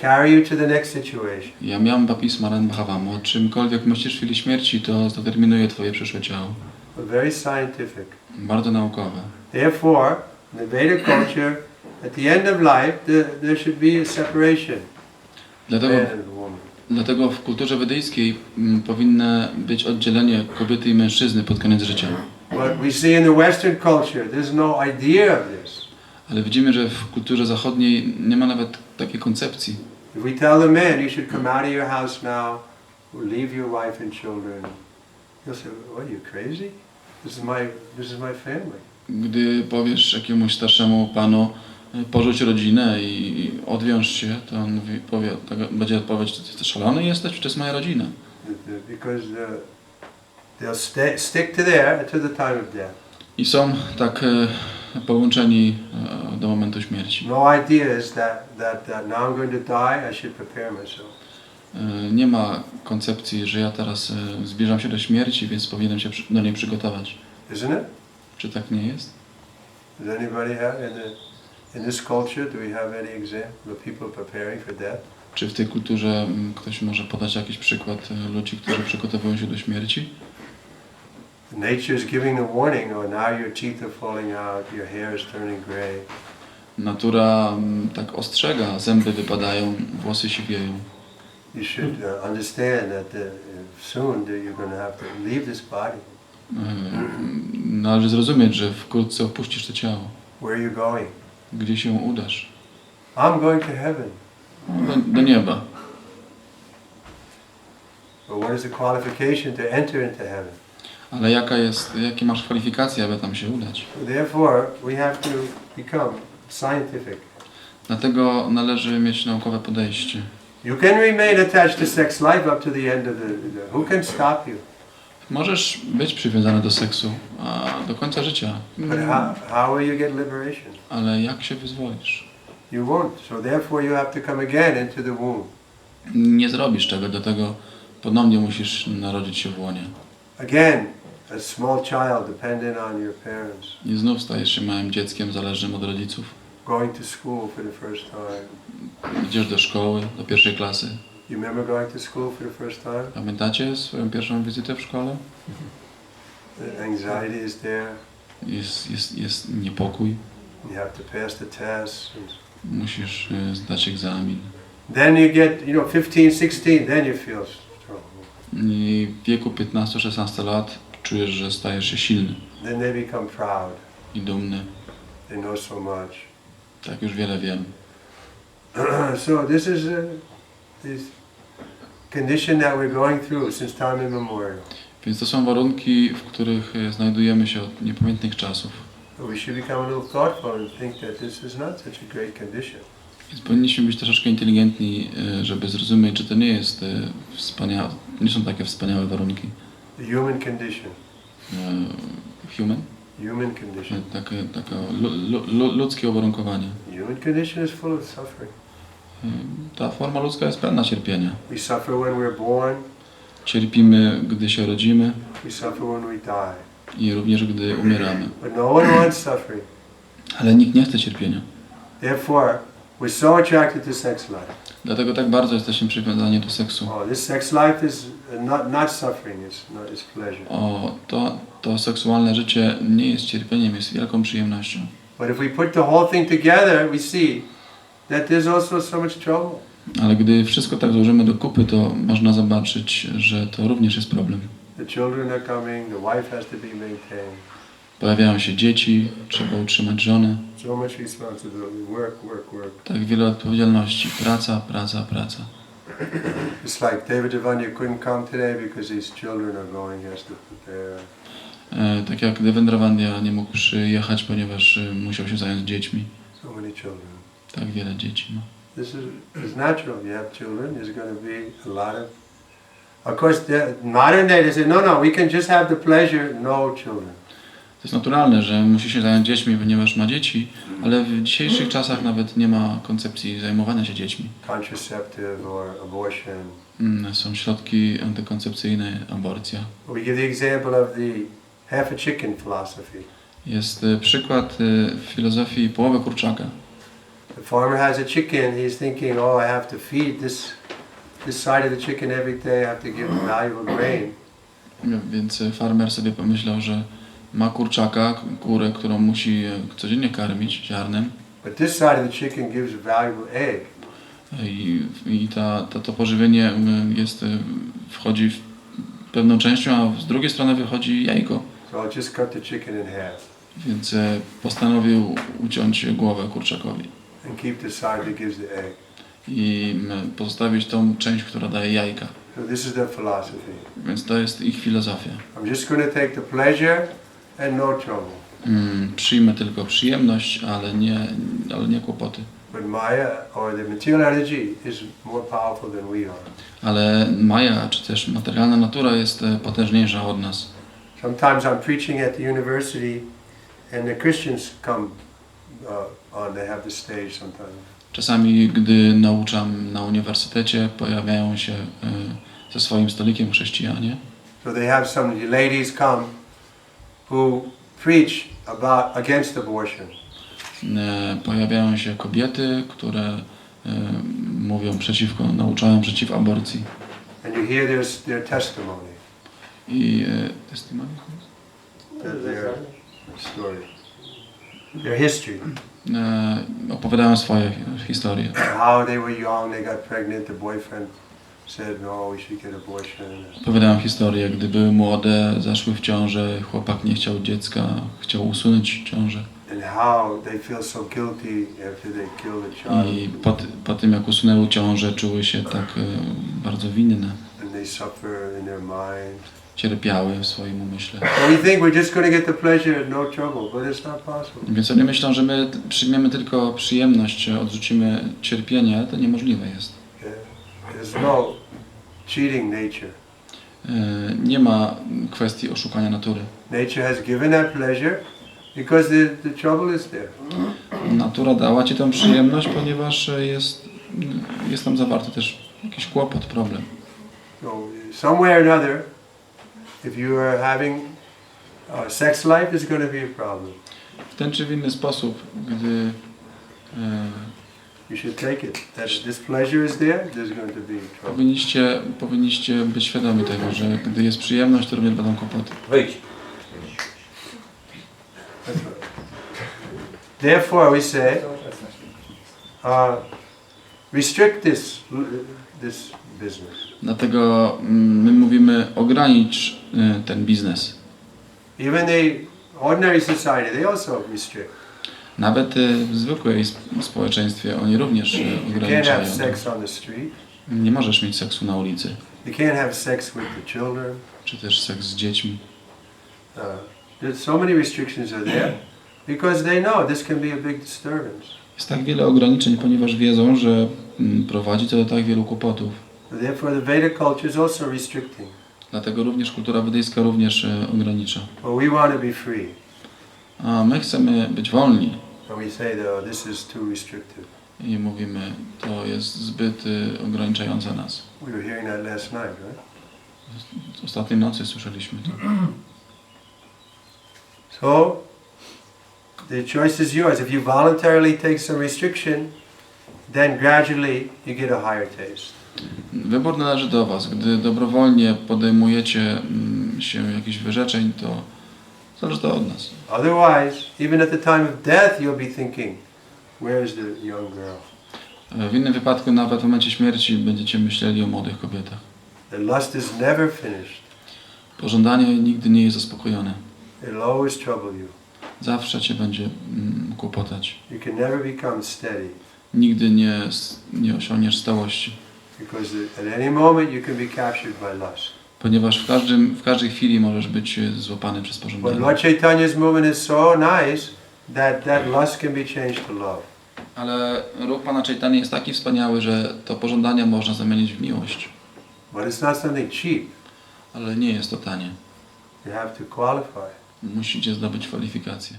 carry you to the next situation. Yam Bapisma Ran Bhavamo. Czymkolwiek myślisz w chwili śmierci, to zdeterminuje twoje przyszłe ciało. Very scientific. Bardzo naukowe. Therefore, in the Vedic culture, at the end of life, the, there should be a separation, Dlatego, dlatego w kulturze wedyjskiej mm, powinno być oddzielenie kobiety i mężczyzny pod koniec życia. But we see in the Western culture, there's no idea of this. Ale widzimy, że w kulturze zachodniej nie ma nawet takiej koncepcji. If we tell the you should come out of your house now, leave your wife and children, he'll say, what, are you crazy? This is my, this is my family. Gdy powiesz jakiemuś starszemu panu, y, porzuć rodzinę i odwiąż się, to on mówi, powie, tak, będzie odpowiedź, czy ty szalony jesteś, czy to jest moja rodzina? The- the- Because the, they'll stay, stick to there to the time of death. I są tak e, połączeni e, do momentu śmierci. No idea is that, that, that now I'm going to die, I should prepare myself. E, Nie ma koncepcji, że ja teraz e, zbliżam się do śmierci, więc powinienem się do niej przygotować. Isn't it? Czy tak nie jest? Does anybody have, in, the, in this culture, do we have any example of people preparing for death? Czy w tej kulturze mm, ktoś może podać jakiś przykład ludzi, którzy przygotowują się do śmierci? Nature is giving the warning, oh, now your teeth are falling out, your hair is turning gray. Natura mm, tak ostrzega, zęby wypadają, włosy siwieją. You should uh, understand that the, soon that you're going to have to leave this body. E, Należy zrozumieć, że wkrótce opuścisz to ciało. Where are you going? Gdzie się udasz? I'm going to heaven. Do, do nieba. But what is the qualification to enter into heaven? Ale jaka jest, jakie masz kwalifikacje, aby tam się udać? Therefore, we have to become scientific. Dlatego należy mieć naukowe podejście. You can remain attached to sex life up to the end of the, the who can stop you? Możesz być przywiązany do seksu a do końca życia, But how, how will you get liberation? ale jak się wyzwolisz? You won't. So therefore you have to come again into the womb. Nie zrobisz tego, dlatego ponownie musisz narodzić się w łonie. Again, a small child dependent on your parents, I znów stajesz się małym dzieckiem zależnym od rodziców. going to school for the first time. Idziesz do szkoły, do pierwszej klasy. You remember going to school for the first time? Pamiętacie swoją pierwszą wizytę w szkole? The anxiety is there. Jest, jest, jest niepokój, You have to pass the tests. and- musisz y, zdać egzamin. Then you get, you know, 15, 16, then you feel strong. I w wieku 15-16 lat czujesz, że stajesz się silny Then they become proud. i dumny. They know so much. Tak już wiele wiem. so this is a, this condition that we're going through since time immemorial. Więc to są warunki, w których e, znajdujemy się od niepamiętnych czasów. But we should become a little thoughtful and think that this is not such a great condition. Więc powinniśmy być troszeczkę inteligentni, e, żeby zrozumieć, że to nie jest e, wspaniałe, nie są takie wspaniałe warunki. The human condition. E, Human? Human condition. Takie, takie lu, lu, lu, ludzkie uwarunkowanie. Human condition is full of suffering. E, Ta forma ludzka jest pełna cierpienia. We suffer when we're born. Cierpimy, gdy się rodzimy We suffer when we die. i również gdy umieramy. But no one wants suffering. Ale nikt nie chce cierpienia. Therefore, we're so attracted to sex life. Dlatego tak bardzo jesteśmy przywiązani do seksu. Oh, this sex life is not, not suffering, it's, not, it's pleasure. O, to, to seksualne życie nie jest cierpieniem, jest wielką przyjemnością. But if we put the whole thing together, we see that there's also so much trouble. Ale gdy wszystko tak złożymy do kupy, to można zobaczyć, że to również jest problem. The children are coming, the wife has to be maintained. Pojawiają się dzieci, trzeba utrzymać żonę. Tak wiele odpowiedzialności. Praca, praca, praca. It's like David Devanya couldn't come today because his children are going, he has to prepare. E, tak jak Devendra nie mógł przyjechać, ponieważ e, musiał się zająć dziećmi. So many children. Tak wiele dzieci. No. This is it's natural. You have children, there's going to be a lot of. Of course, the modern day they say, no, no, we can just have the pleasure, no children. To jest naturalne, że musi się zająć dziećmi, ponieważ ma dzieci, ale w dzisiejszych czasach nawet nie ma koncepcji zajmowania się dziećmi. Contraceptive or abortion. Mm, Są środki antykoncepcyjne, aborcja. We give the example of the half a chicken philosophy. Jest e, przykład e, w filozofii połowy kurczaka. The farmer has a chicken, he's thinking, oh, I have to feed this, this side of the chicken every day, I have to give it valuable grain. Więc e, farmer sobie pomyślał, że ma kurczaka, kurę, którą musi codziennie karmić ziarnem But this side of the chicken gives a valuable egg. i, i ta, ta, to pożywienie m, jest, e, wchodzi w pewną częścią, a z drugiej strony wychodzi jajko. So just cut the chicken in half Więc e, postanowił uciąć głowę kurczakowi and keep the side that gives the egg. i pozostawić tą część, która daje jajka. So this is their philosophy. Więc to jest ich filozofia. I'm just going to take the pleasure and no trouble. Mm, przyjmę tylko przyjemność, ale nie, ale nie kłopoty. But Maya or the material energy is more powerful than we are. Ale Maja, czy też materialna natura jest e, potężniejsza od nas. Sometimes I'm preaching at the university and the Christians come uh, on, they have the stage sometimes. Czasami, gdy nauczam na uniwersytecie, pojawiają się e, ze swoim stolikiem chrześcijanie. So they have some ladies come who preach about against abortion. E, Pojawiają się kobiety, które e, mówią przeciwko, nauczają przeciw aborcji. And you hear their, their testimony, I e, testimony? their, story, their history. Opowiadają swoje historie. How they were young, they got pregnant, the boyfriend Opowiadają historię, gdy były młode, zaszły w ciążę, chłopak nie chciał dziecka, chciał usunąć ciążę. I po, po tym, jak usunęły ciążę, czuły się tak e, bardzo winne. Cierpiały w swoim umyśle. No. Więc oni myślą, że my przyjmiemy tylko przyjemność, odrzucimy cierpienie, ale to niemożliwe jest. There's no cheating nature. E, Nie ma kwestii oszukania natury. Nature has given that pleasure because the, the trouble is there. Natura dała ci tę przyjemność, ponieważ jest, jest tam zawarty też jakiś kłopot, problem. So some way or another, if you are having uh, sex life, is going to be a problem. W ten czy w inny sposób, gdy e, You should take it. That this pleasure is there, there's going to be trouble. powinniście, powinniście być świadomi tego, że gdy jest przyjemność, to również będą kłopoty. Wyjdź. Therefore, we say, uh, restrict this this business. Dlatego mm, my mówimy ogranicz y, ten biznes. Even the ordinary society, they also restrict. Nawet y, w zwykłej sp- społeczeństwie oni również y, ograniczają. Nie możesz mieć seksu na ulicy, You can't have sex with the children. czy też seks z dziećmi. Uh, there's so many restrictions are there because they know this can be a big disturbance. Jest tak wiele ograniczeń, ponieważ wiedzą, że mm, prowadzi to do tak wielu kłopotów. Therefore, the Vedic culture is also restricting. Dlatego również kultura wedyjska również y, ogranicza. But we want to be free. A my chcemy być wolni And we say, though, this is too restrictive. i mówimy, to jest zbyt y, ograniczające nas. We were hearing that last night, right? Ostatniej nocy słyszeliśmy to. So, the choice is yours. If you voluntarily take some restriction, then gradually you get a higher taste. Wybór należy do Was. Gdy dobrowolnie podejmujecie mm, się jakichś wyrzeczeń, to zależy to od nas. Otherwise, even at the time of death, you'll be thinking, where is the young girl? W innym wypadku, nawet w momencie śmierci, będziecie myśleli o młodych kobietach. The lust is never finished. Pożądanie nigdy nie jest zaspokojone. It'll always trouble you. Zawsze Cię będzie mm, kłopotać. You can never become steady Nigdy nie, nie osiągniesz stałości, because at any moment you can be captured by lust. Ponieważ w, każdym, w każdej chwili możesz być e, złapany przez But pożądanie. Lord Chaitanya's movement is so nice that that lust can be changed to love. Ale ruch Pana Chaitanya jest taki wspaniały, że to pożądanie można zamienić w miłość. But it's not something cheap. Ale nie jest to tanie. You have to qualify. Musicie zdobyć kwalifikacje.